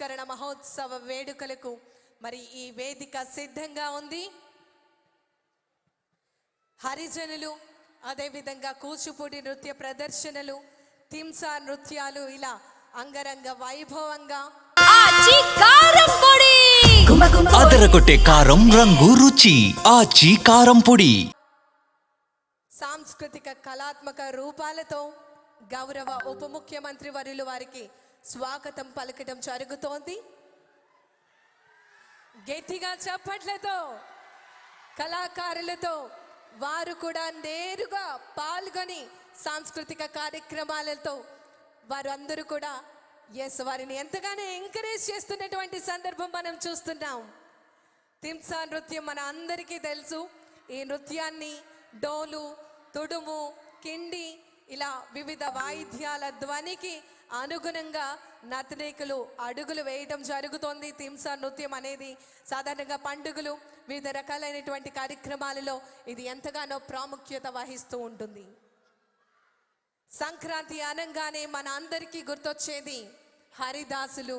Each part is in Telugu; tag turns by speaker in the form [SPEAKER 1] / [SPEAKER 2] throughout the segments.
[SPEAKER 1] సంస్కరణ మహోత్సవ వేడుకలకు మరి ఈ వేదిక సిద్ధంగా ఉంది. హరిజనులు అదేవిధంగా కూచిపూడి నృత్య ప్రదర్శనలు తింసా నృత్యాలు ఇలా అంగరంగ వైభవంగా
[SPEAKER 2] ఆచి కారం పొడి!
[SPEAKER 3] అదరగొట్టే కారం రంగు రుచి ఆచి కారం పొడి.
[SPEAKER 1] సాంస్కృతిక కళాత్మక రూపాలతో గౌరవ ఉప ముఖ్యమంత్రి వర్యులు వారికి స్వాగతం పలకడం జరుగుతోంది. గట్టిగా చప్పట్లతో కళాకారులతో వారు కూడా నేరుగా పాల్గొని సాంస్కృతిక కార్యక్రమాలతో వారు అందరూ కూడా ఎస్ వారిని ఎంతగానో ఎంకరేజ్ చేస్తున్నటువంటి సందర్భం మనం చూస్తున్నాం. తింసా నృత్యం మన అందరికీ తెలుసు. ఈ నృత్యాన్ని డోలు తుడుము కిండి ఇలా వివిధ వాయిద్యాల ధ్వనికి అనుగుణంగా నర్తనేకులు అడుగులు వేయడం జరుగుతోంది. తింస నృత్యం అనేది సాధారణంగా పండుగలు వివిధ రకాలైనటువంటి కార్యక్రమాలలో ఇది ఎంతగానో ప్రాముఖ్యత వహిస్తూ ఉంటుంది. సంక్రాంతి అనగానే మన అందరికీ గుర్తొచ్చేది హరిదాసులు.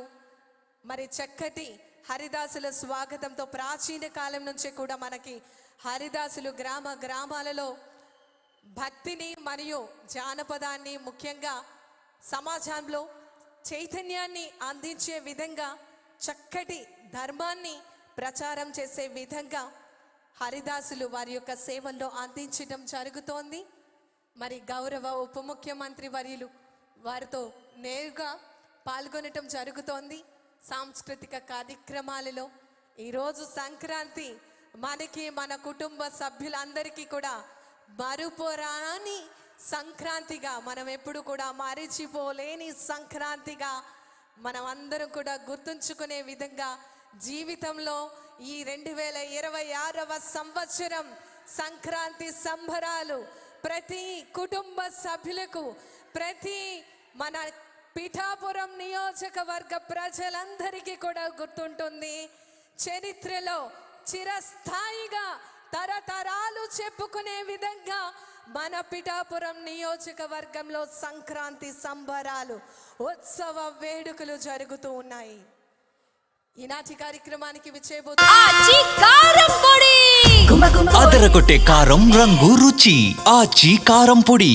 [SPEAKER 1] మరి చక్కటి హరిదాసుల స్వాగతంతో ప్రాచీన కాలం నుంచే కూడా మనకి హరిదాసులు గ్రామ గ్రామాలలో భక్తిని మరియు జానపదాన్ని ముఖ్యంగా సమాజంలో చైతన్యాన్ని అందించే విధంగా చక్కటి ధర్మాన్ని ప్రచారం చేసే విధంగా హరిదాసులు వారి యొక్క సేవల్లో అందించడం జరుగుతోంది. మరి గౌరవ ఉప ముఖ్యమంత్రి వర్యులు వారితో నేరుగా పాల్గొనటం జరుగుతోంది. సాంస్కృతిక కార్యక్రమాలలో ఈరోజు సంక్రాంతి మనకి మన కుటుంబ సభ్యులందరికీ కూడా మరుపురాని సంక్రాంతిగా మనం ఎప్పుడు కూడా మరిచిపోలేని సంక్రాంతిగా మనం అందరం కూడా గుర్తుంచుకునే విధంగా జీవితంలో ఈ రెండు వేల ఇరవై ఆరవ సంవత్సరం సంక్రాంతి సంబరాలు ప్రతి కుటుంబ సభ్యులకు ప్రతి మన పిఠాపురం నియోజకవర్గ ప్రజలందరికీ కూడా గుర్తుంటుంది. చరిత్రలో చిరస్థాయిగా తరతరాలు చెప్పుకునే విధంగా మన పిఠాపురం నియోజకవర్గంలో సంక్రాంతి సంబరాలు ఉత్సవ వేడుకలు జరుగుతూ ఉన్నాయి. ఈనాటి కార్యక్రమానికి విచ్చేయబోతు
[SPEAKER 2] ఆచి కారం పొడి!
[SPEAKER 3] అదరగొట్టే కారం రంగు రుచి. ఆచి కారం పొడి.